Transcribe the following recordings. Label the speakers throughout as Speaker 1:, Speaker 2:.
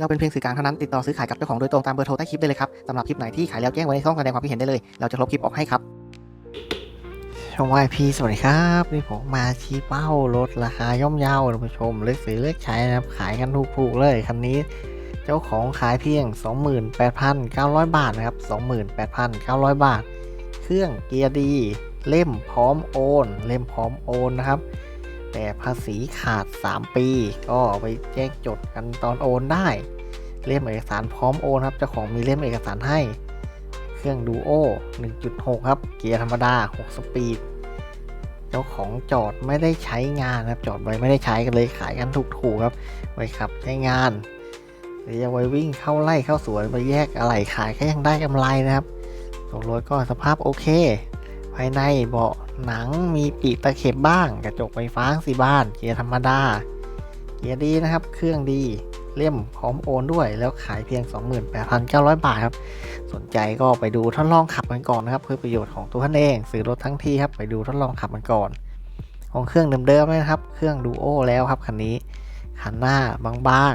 Speaker 1: เราเป็นเพียงสื่อกลางเท่านั้นติดต่อซื้อขายกับเจ้าของโดยตรงตามเบอร์โทรใต้คลิปได้เลยครับสำหรับคลิปไหนที่ขายแล้วแจ้งไว้ในช่องแสดงความคิดเห็นได้เลย เราจะลบคลิปออกให้ครับช่องวายพีสวัสดีครับนี่ผมมาชี้เป้ารถราคาย่อมเยาวท่านผู้ชมเลือกซื้อเลือกใช้นะครับขายกันถูกๆเลยคันนี้ เจ้าของขายเพียง 28,900 บาทนะครับ28,900 บาท เครื่องเกียร์ดี เล่มพร้อมโอน เล่มพร้อมโอนนะครับ แต่ภาษีขาด 3 ปี ก็ไปแจ้งจดกันตอนโอนได้ เล่มเอกสารพร้อมโอนครับเจ้าของมีเล่มเอกสารให้ เครื่องดูโอ1.6 ครับ เกียร์ธรรมดา 6 สปีด เจ้าของจอดไม่ได้ใช้งานครับ จอดไว้ไม่ได้ใช้กันเลยขายกันถูกๆครับ ไว้ขับใช้งานหรือจะไว้วิ่งเข้าไล่เข้าสวนไปแยกอะไรขายก็ยังได้กำไรนะครับส่วรถก็สภาพโอเค ภายในเบาะ หนังมีปีกตะเข็บบ้าง กระจกไฟฟ้าสีบ้าน เกียร์ธรรมดา เกียร์ดีนะครับ เครื่องดี เล่มพร้อมโอนด้วย แล้วขายเพียง 28,900 บาทครับ สนใจก็ไปดูทดลองขับกันก่อนนะครับ เพื่อประโยชน์ของตัวท่านเอง ซื้อรถทั้งที่ครับ ไปดูทดลองขับกันก่อน ของเครื่องเดิมๆนะครับ เครื่องดูโอแล้วครับคันนี้ คันหน้าบาง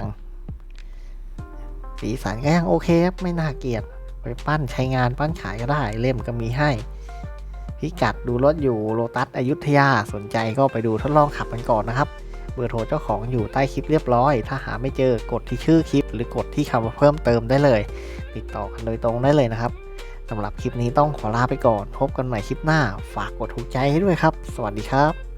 Speaker 1: ๆ สีสันก็ยังโอเคครับ ไม่น่าเกลียด ไปปั้นใช้งานปั้นขายก็ได้ เล่มก็มีให้ พิกัดดูรถอยู่โลตัสอยุธยาสนใจก็ไปดูทดลองขับกันก่อนนะครับ เบอร์โทรเจ้าของอยู่ใต้คลิปเรียบร้อย ถ้าหาไม่เจอกดที่ชื่อคลิป หรือกดที่คำว่าเพิ่มเติมได้เลย ติดต่อกันโดยตรงได้เลยนะครับสำหรับคลิปนี้ต้องขอลาไปก่อน พบกันใหม่คลิปหน้า ฝากกดถูกใจให้ด้วยครับ สวัสดีครับ